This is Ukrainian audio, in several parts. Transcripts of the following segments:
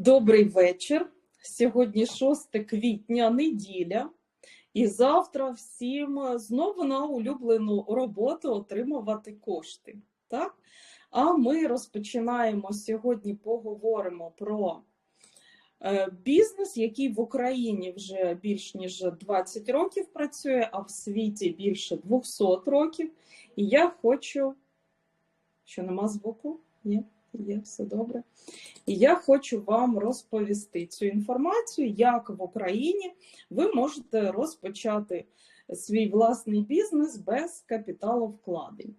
Добрий вечір. Сьогодні 6 квітня, неділя, і завтра всім знову на улюблену роботу отримувати кошти. Так? А ми розпочинаємо сьогодні, поговоримо про е, бізнес, який в Україні вже більш ніж 20 років працює, а в світі більше 200 років. І я хочу, що нема звуку? Ні? Є все добре. І я хочу вам розповісти цю інформацію, як в Україні ви можете розпочати свій власний бізнес без капіталовкладень.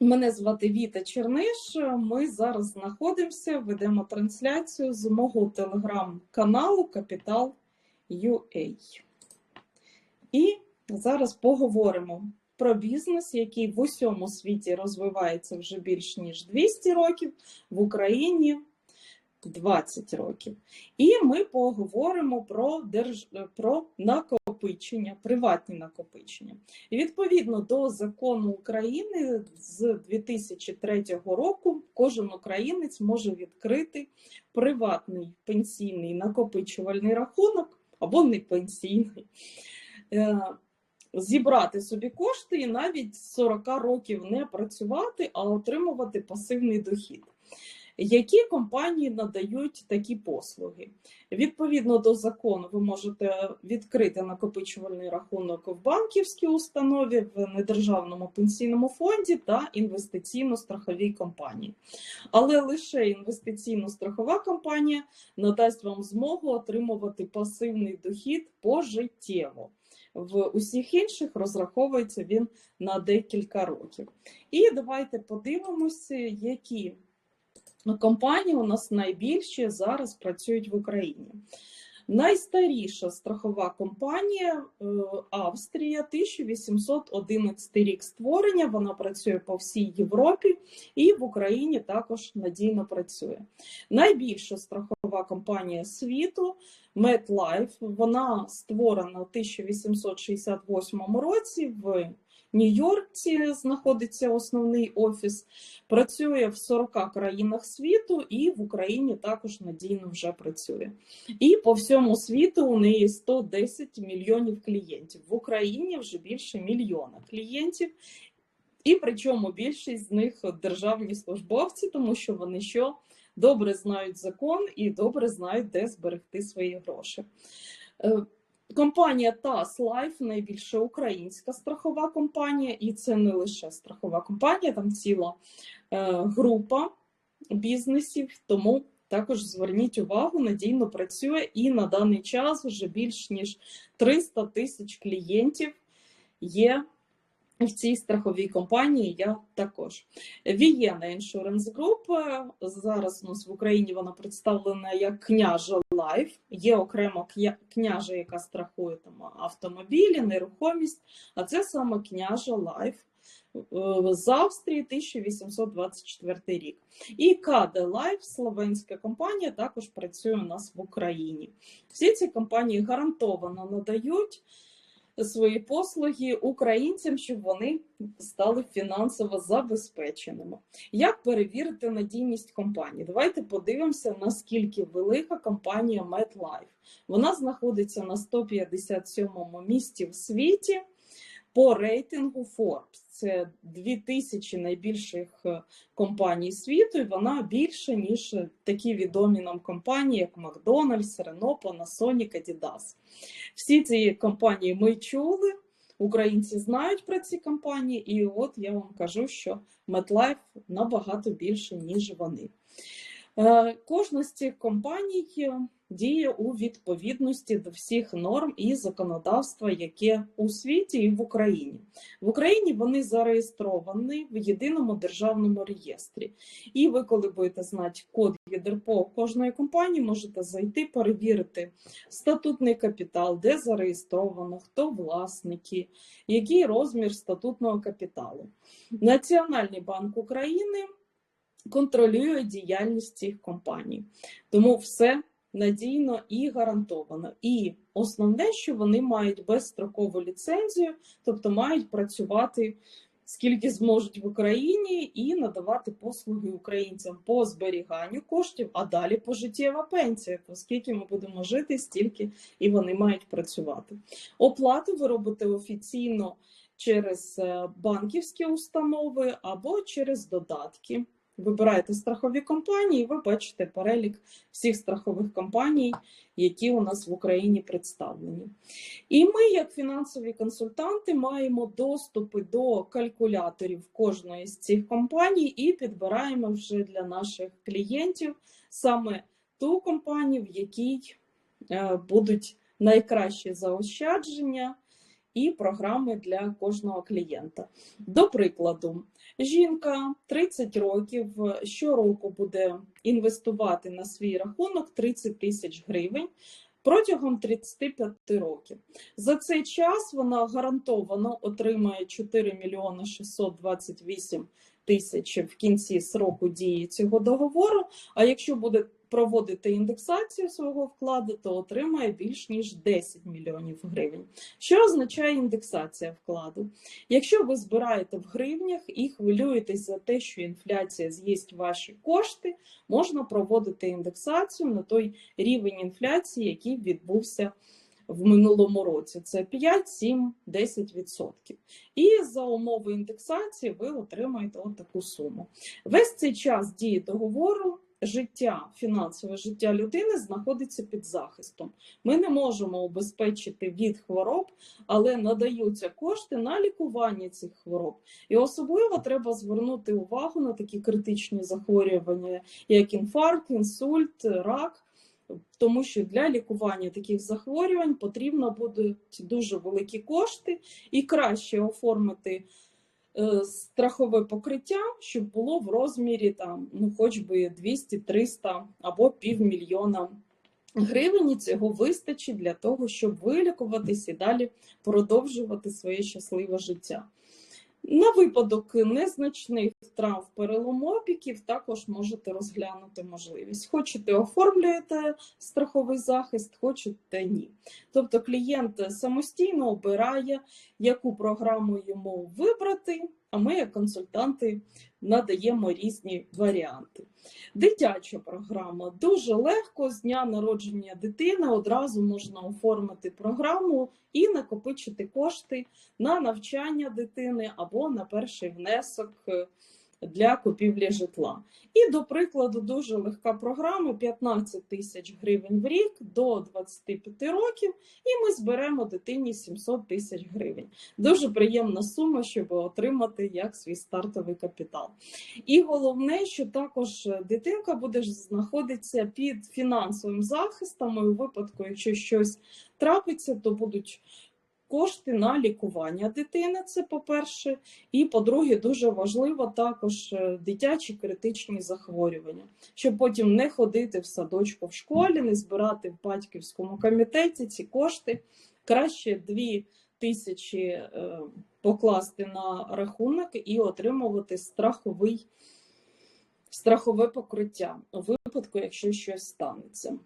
Мене звати Віта Черниш. Ми зараз знаходимося, ведемо трансляцію з мого телеграм-каналу Капітал.ua. І зараз поговоримо про бізнес, який в усьому світі розвивається вже більш ніж 200 років, в Україні 20 років. І ми поговоримо про держ... про накопичення, приватні накопичення. І відповідно до закону України з 2003 року кожен українець може відкрити приватний пенсійний накопичувальний рахунок або не пенсійний. Зібрати собі кошти і навіть 40 років не працювати, а отримувати пасивний дохід. Які компанії надають такі послуги? Відповідно до закону, ви можете відкрити накопичувальний рахунок в банківській установі, в недержавному пенсійному фонді та інвестиційно-страховій компанії. Але лише інвестиційно-страхова компанія надасть вам змогу отримувати пасивний дохід пожиттєво в усіх інших розраховується він на декілька років. І давайте подивимося, які компанії у нас найбільші зараз працюють в Україні. Найстаріша страхова компанія е, Австрія, 1811 рік створення. Вона працює по всій Європі і в Україні також надійно працює. Найбільша страхова компанія світу MetLife, Вона створена у 1868 році в Нью-Йоркці знаходиться основний офіс, працює в 40 країнах світу і в Україні також надійно вже працює. І по всьому світу у неї 110 мільйонів клієнтів. В Україні вже більше мільйона клієнтів. І причому більшість з них державні службовці, тому що вони що добре знають закон і добре знають, де зберегти свої гроші. Е, Компанія TAS Life найбільша українська страхова компанія, і це не лише страхова компанія, там ціла е, група бізнесів. Тому також зверніть увагу, надійно працює і на даний час вже більш ніж 300 тисяч клієнтів є в цій страховій компанії я також. Вієна Insurance Group, зараз у нас в Україні вона представлена як княжа Лайф. Є окремо княжа, яка страхує там автомобілі, нерухомість, а це саме княжа Лайф. З Австрії 1824 рік. І КАДЕ Лайф, словенська компанія, також працює у нас в Україні. Всі ці компанії гарантовано надають свої послуги українцям, щоб вони стали фінансово забезпеченими. Як перевірити надійність компанії? Давайте подивимося, наскільки велика компанія MetLife. Вона знаходиться на 157-му місці в світі по рейтингу Forbes. Це 2000 найбільших е, компаній світу, і вона більше, ніж такі відомі нам компанії, як Макдональдс, Рено, Panasonic, Adidas. Всі ці компанії ми чули, українці знають про ці компанії, і от я вам кажу, що MetLife набагато більше, ніж вони. Е, кожна з цих компаній діє у відповідності до всіх норм і законодавства, яке у світі і в Україні. В Україні вони зареєстровані в єдиному державному реєстрі. І ви, коли будете знати код ЄДРПО кожної компанії, можете зайти, перевірити статутний капітал, де зареєстровано, хто власники, який розмір статутного капіталу. Національний банк України. Контролює діяльність цих компаній, тому все надійно і гарантовано. І основне, що вони мають безстрокову ліцензію, тобто мають працювати скільки зможуть в Україні, і надавати послуги українцям по зберіганню коштів, а далі пожиттєва пенсія, оскільки ми будемо жити стільки і вони мають працювати. Оплату ви робите офіційно через е, банківські установи або через додатки. Вибираєте страхові компанії, ви бачите перелік всіх страхових компаній, які у нас в Україні представлені. І ми, як фінансові консультанти, маємо доступи до калькуляторів кожної з цих компаній і підбираємо вже для наших клієнтів саме ту компанію, в якій е, будуть найкращі заощадження і програми для кожного клієнта. До прикладу, жінка 30 років щороку буде інвестувати на свій рахунок 30 тисяч гривень. Протягом 35 років за цей час вона гарантовано отримає 4 мільйони 628 тисяч в кінці сроку дії цього договору. А якщо буде проводити індексацію свого вкладу, то отримає більш ніж 10 мільйонів гривень. Що означає індексація вкладу? Якщо ви збираєте в гривнях і хвилюєтесь за те, що інфляція з'їсть ваші кошти, можна проводити індексацію на той рівень інфляції, який відбувся. В минулому році це 5, 7, 10%. І за умови індексації ви отримаєте от таку суму. Весь цей час дії договору життя, фінансове життя людини знаходиться під захистом. Ми не можемо обезпечити від хвороб, але надаються кошти на лікування цих хвороб. І особливо треба звернути увагу на такі критичні захворювання, як інфаркт, інсульт, рак. Тому що для лікування таких захворювань потрібно будуть дуже великі кошти і краще оформити страхове покриття, щоб було в розмірі там, ну, хоч би 200-300 або півмільйона гривень. І Цього вистачить для того, щоб вилікуватись і далі продовжувати своє щасливе життя. На випадок незначних трав перелому опіків також можете розглянути можливість. Хочете оформлюєте страховий захист, хочете ні. Тобто клієнт самостійно обирає, яку програму йому вибрати, а ми, як консультанти, надаємо різні варіанти. Дитяча програма дуже легко з дня народження дитини одразу можна оформити програму і накопичити кошти на навчання дитини або на перший внесок для купівлі житла. І, до прикладу, дуже легка програма 15 тисяч гривень в рік до 25 років, і ми зберемо дитині 700 тисяч гривень. Дуже приємна сума, щоб отримати як свій стартовий капітал. І головне, що також дитинка буде знаходитися під фінансовим захистом, і у випадку, якщо щось трапиться, то будуть кошти на лікування дитини. Це по-перше, і по-друге, дуже важливо також е, дитячі критичні захворювання, щоб потім не ходити в садочку в школі, не збирати в батьківському комітеті ці кошти. Краще дві тисячі е, покласти на рахунок і отримувати страховий. Страхове покриття у випадку, якщо щось станеться.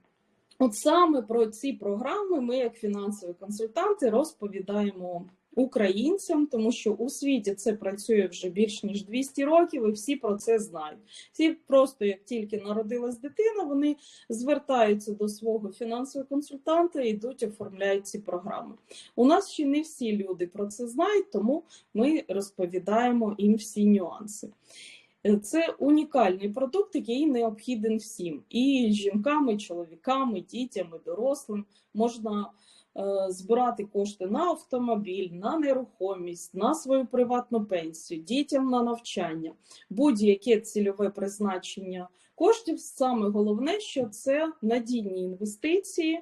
От саме про ці програми ми, як фінансові консультанти, розповідаємо українцям, тому що у світі це працює вже більш ніж 200 років, і всі про це знають. Всі просто як тільки народилась дитина, вони звертаються до свого фінансового консультанта і йдуть, оформляють ці програми. У нас ще не всі люди про це знають, тому ми розповідаємо їм всі нюанси. Е, це унікальний продукт, який необхіден всім. І жінкам, і чоловікам, і дітям, і дорослим можна е, збирати кошти на автомобіль, на нерухомість, на свою приватну пенсію, дітям на навчання, будь-яке цільове призначення коштів. Саме головне, що це надійні інвестиції,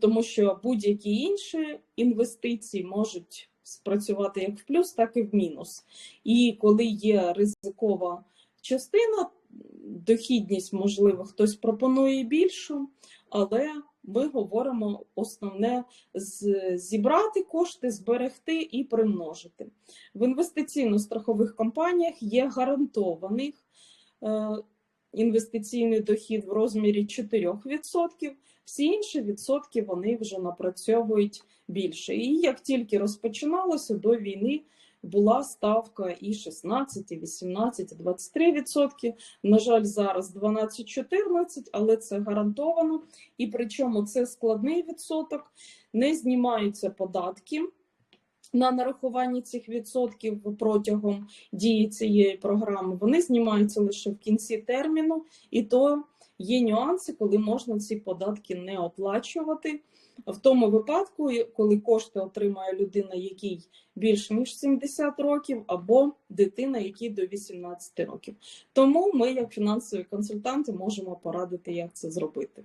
тому що будь-які інші інвестиції можуть спрацювати як в плюс, так і в мінус. І коли є ризикова частина, дохідність, можливо, хтось пропонує більшу, але ми говоримо основне зібрати кошти, зберегти і примножити. В інвестиційно-страхових компаніях є гарантований е, інвестиційний дохід в розмірі 4%. Всі інші відсотки вони вже напрацьовують більше. І як тільки розпочиналося до війни, була ставка і 16, і 18, і 23 відсотки. На жаль, зараз 12-14, але це гарантовано. І причому це складний відсоток, не знімаються податки на нарахування цих відсотків протягом дії цієї програми. Вони знімаються лише в кінці терміну, і то є нюанси, коли можна ці податки не оплачувати. В тому випадку, коли кошти отримає людина, якій більш ніж 70 років, або дитина, якій до 18 років. Тому ми, як фінансові консультанти, можемо порадити, як це зробити.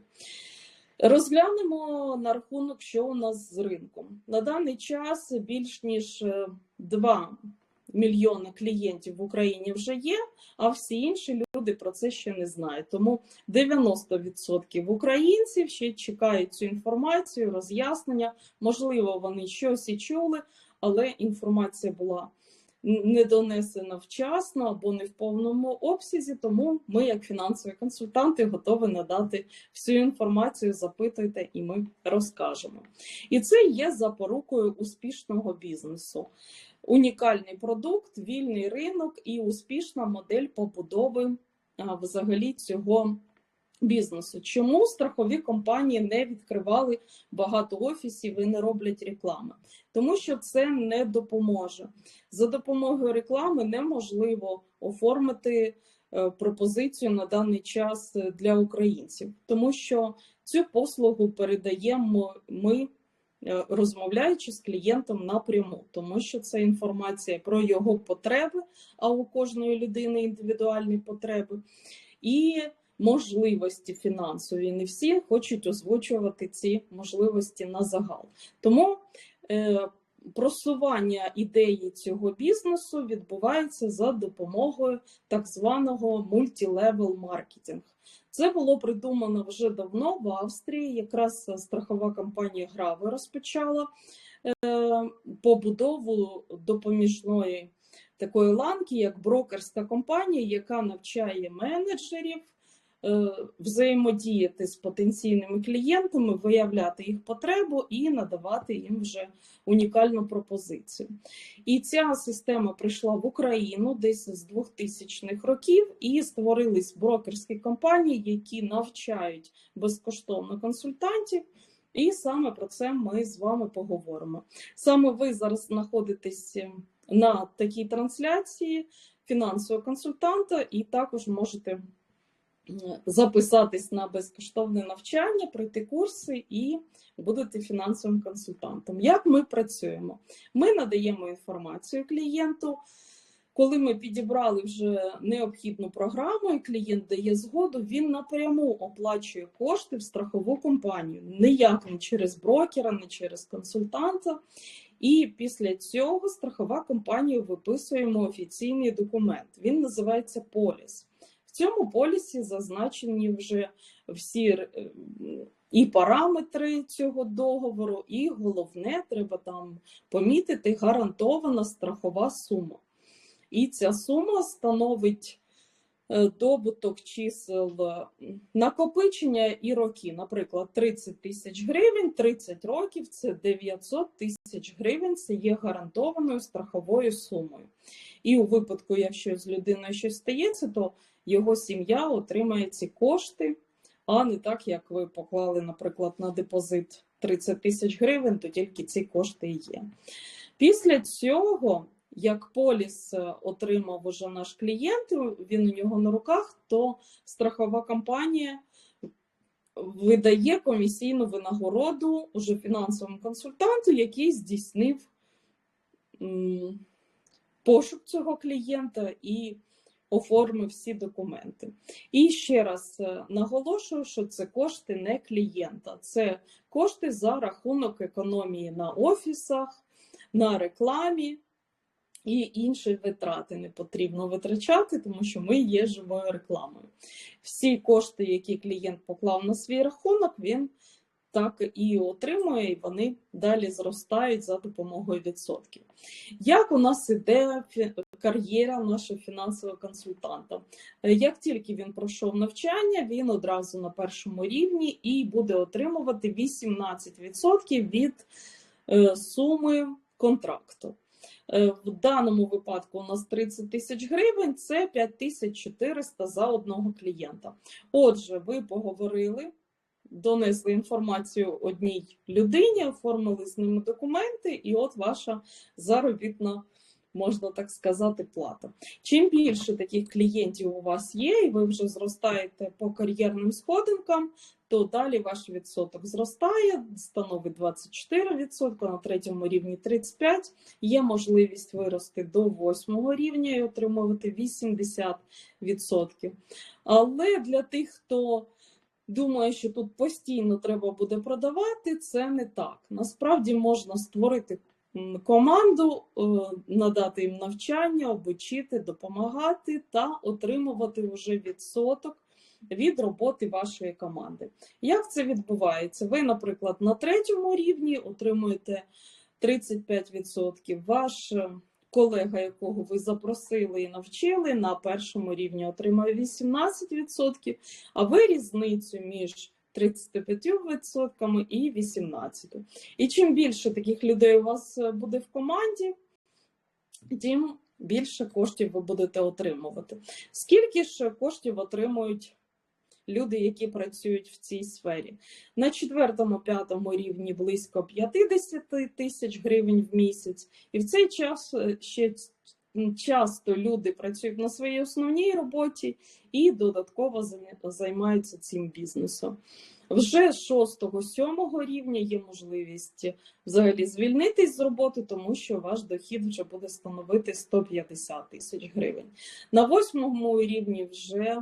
Розглянемо на рахунок, що у нас з ринком. На даний час більш ніж 2 мільйони клієнтів в Україні вже є, а всі інші люди про це ще не знають. Тому 90% українців ще чекають цю інформацію, роз'яснення. Можливо, вони щось і чули, але інформація була не донесена вчасно або не в повному обсязі. Тому ми, як фінансові консультанти, готові надати всю інформацію. Запитуйте, і ми розкажемо. І це є запорукою успішного бізнесу унікальний продукт, вільний ринок і успішна модель побудови взагалі цього бізнесу. Чому страхові компанії не відкривали багато офісів і не роблять реклами? Тому що це не допоможе. За допомогою реклами неможливо оформити е, пропозицію на даний час для українців, тому що цю послугу передаємо ми Е, розмовляючи з клієнтом напряму, тому що це інформація про його потреби, а у кожної людини індивідуальні потреби, і можливості фінансові. Не всі хочуть озвучувати ці можливості на загал. Тому е, просування ідеї цього бізнесу відбувається за допомогою так званого мультілевел маркетинг. Це було придумано вже давно в Австрії. Якраз страхова компанія Граве розпочала е, побудову допоміжної такої ланки, як брокерська компанія, яка навчає менеджерів взаємодіяти з потенційними клієнтами, виявляти їх потребу і надавати їм вже унікальну пропозицію. І ця система прийшла в Україну десь з 2000-х років і створились брокерські компанії, які навчають безкоштовно консультантів. І саме про це ми з вами поговоримо. Саме ви зараз знаходитесь на такій трансляції фінансового консультанта, і також можете записатись на безкоштовне навчання, пройти курси і будете фінансовим консультантом. Як ми працюємо? Ми надаємо інформацію клієнту. Коли ми підібрали вже необхідну програму, і клієнт дає згоду, він напряму оплачує кошти в страхову компанію, ніяк не через брокера, не через консультанта. І після цього страхова компанія виписуємо офіційний документ. Він називається поліс цьому полісі зазначені вже всі е, і параметри цього договору, і головне, треба там помітити гарантована страхова сума. І ця сума становить е, добуток чисел накопичення і роки. Наприклад, 30 тисяч гривень, 30 років це 900 тисяч гривень, це є гарантованою страховою сумою. І у випадку, якщо з людиною щось стається, то його сім'я отримає ці кошти, а не так, як ви поклали, наприклад, на депозит 30 тисяч гривень, то тільки ці кошти є. Після цього, як поліс е, отримав уже наш клієнт, він у нього на руках, то страхова компанія видає комісійну винагороду уже фінансовому консультанту, який здійснив пошук цього клієнта і оформив всі документи. І ще раз е, наголошую, що це кошти не клієнта, це кошти за рахунок економії на офісах, на рекламі. І інші витрати не потрібно витрачати, тому що ми є живою рекламою. Всі кошти, які клієнт поклав на свій рахунок, він так і отримує, і вони далі зростають за допомогою відсотків. Як у нас іде кар'єра нашого фінансового консультанта? Як тільки він пройшов навчання, він одразу на першому рівні і буде отримувати 18% від е, суми контракту. Е, В даному випадку у нас 30 тисяч гривень це 5400 за одного клієнта. Отже, ви поговорили, донесли інформацію одній людині, оформили з ними документи, і от ваша заробітна, можна так сказати, плата. Чим більше таких клієнтів у вас є, і ви вже зростаєте по кар'єрним сходинкам, то далі ваш відсоток зростає, становить 24%, на третьому рівні 35%. Є можливість вирости до восьмого рівня і отримувати 80%. Але для тих, хто думає, що тут постійно треба буде продавати, це не так. Насправді можна створити команду, е, надати їм навчання, обучити, допомагати та отримувати вже відсоток від роботи вашої команди. Як це відбувається? Ви, наприклад, на третьому рівні отримуєте 35%. Ваш е, колега, якого ви запросили і навчили, на першому рівні отримує 18%, а ви різницю між 35% і 18%. І чим більше таких людей у вас е, буде в команді, тим більше коштів ви будете отримувати. Скільки ж коштів отримують люди, які працюють в цій сфері? На четвертому, п'ятому рівні близько 50 тисяч гривень в місяць, і в цей час е, ще часто люди працюють на своїй основній роботі і додатково займаються цим бізнесом. Вже з 6-7 рівня є можливість взагалі звільнитись з роботи, тому що ваш дохід вже буде становити 150 тисяч гривень. На восьмому рівні вже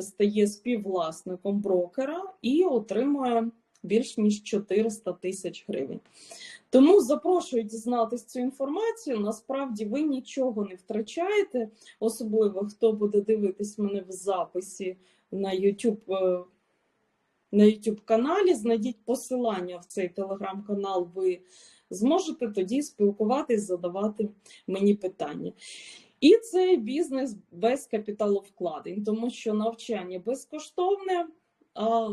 стає співвласником брокера і отримує більш ніж 400 тисяч гривень. Тому запрошую дізнатися цю інформацію. Насправді ви нічого не втрачаєте, особливо хто буде дивитись мене в записі на YouTube, е, на YouTube каналі. Знайдіть посилання в цей телеграм-канал. Ви зможете тоді спілкуватись, задавати мені питання. І це бізнес без капіталовкладень, тому що навчання безкоштовне. А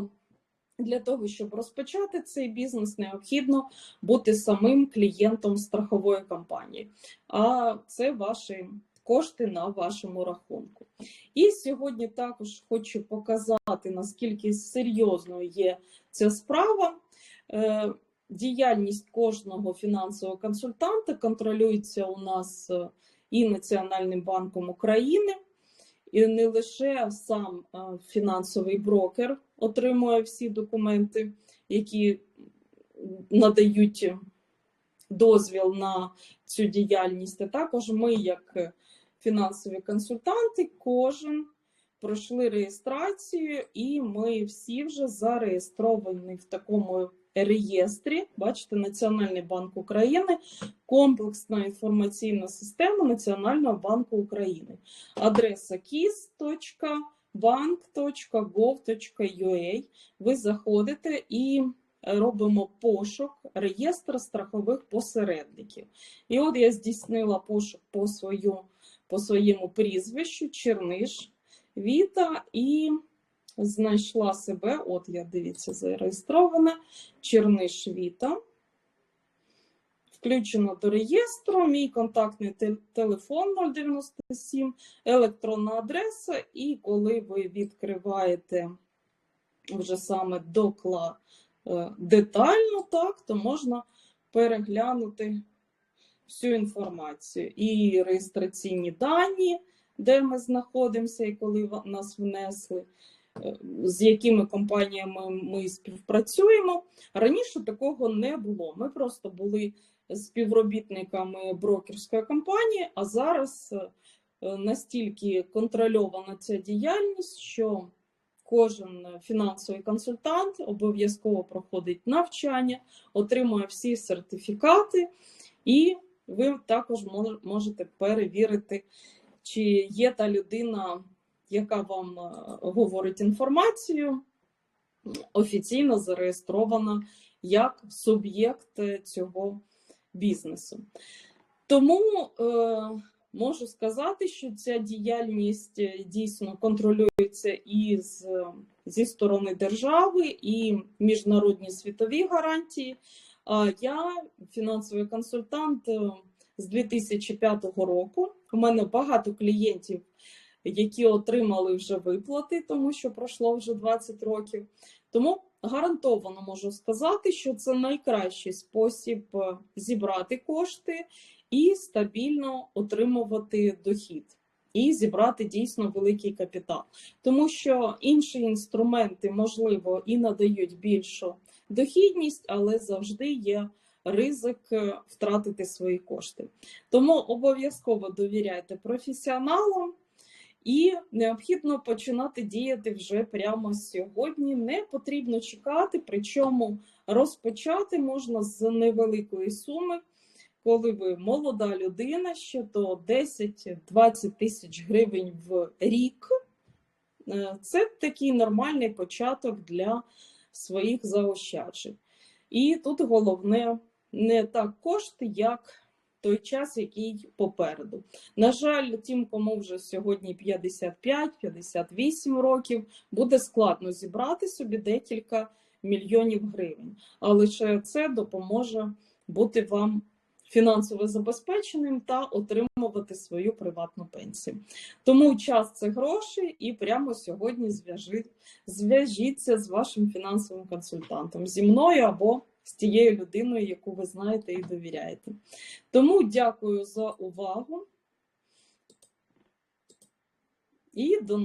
для того, щоб розпочати цей бізнес, необхідно бути самим клієнтом страхової компанії. А це ваші кошти на вашому рахунку. І сьогодні також хочу показати, наскільки серйозною є ця справа. Е, Діяльність кожного фінансового консультанта контролюється у нас е, і Національним банком України, і не лише сам е, фінансовий брокер отримує всі документи, які надають дозвіл на цю діяльність, а також ми, як фінансові консультанти, кожен пройшли реєстрацію, і ми всі вже зареєстровані в такому реєстрі. Бачите, Національний банк України, комплексна інформаційна система Національного банку України. Адреса kis.bank.gov.ua. Ви заходите і робимо пошук реєстр страхових посередників. І от я здійснила пошук по, свою, по своєму прізвищу Черниш Віта і знайшла себе. От я дивіться, зареєстрована Черниш Віта. Включено до реєстру, мій контактний телефон 097, електронна адреса, і коли ви відкриваєте вже саме докла е, детально, так, то можна переглянути всю інформацію. І реєстраційні дані, де ми знаходимося, і коли нас внесли, е, з якими компаніями ми співпрацюємо. Раніше такого не було. Ми просто були співробітниками брокерської компанії, а зараз е, настільки контрольована ця діяльність, що кожен фінансовий консультант обов'язково проходить навчання, отримує всі сертифікати, і ви також можете перевірити, чи є та людина, яка вам е, говорить інформацію, офіційно зареєстрована як суб'єкт е, цього бізнесу. Тому е, можу сказати, що ця діяльність е, дійсно контролюється і з, зі сторони держави, і міжнародні світові гарантії. А я, фінансовий консультант, е, з 2005 року. У мене багато клієнтів, які отримали вже виплати, тому що пройшло вже 20 років. Тому гарантовано можу сказати, що це найкращий спосіб е, зібрати кошти і стабільно отримувати дохід, і зібрати дійсно великий капітал. Тому що інші інструменти, можливо, і надають більшу дохідність, але завжди є ризик е, втратити свої кошти. Тому обов'язково довіряйте професіоналам. І необхідно починати діяти вже прямо сьогодні. Не потрібно чекати, причому розпочати можна з невеликої суми. Коли ви молода людина, ще то 10-20 тисяч гривень в рік. Е, Це такий нормальний початок для своїх заощаджень. І тут головне не так кошти, як той час, який попереду. На жаль, тим, кому вже сьогодні 55-58 років, буде складно зібрати собі декілька мільйонів гривень. А лише це допоможе бути вам фінансово забезпеченим та отримувати свою приватну пенсію. Тому час це гроші, і прямо сьогодні зв'яжіться з вашим фінансовим консультантом зі мною або з тією людиною, яку ви знаєте і довіряєте. Тому дякую за увагу і до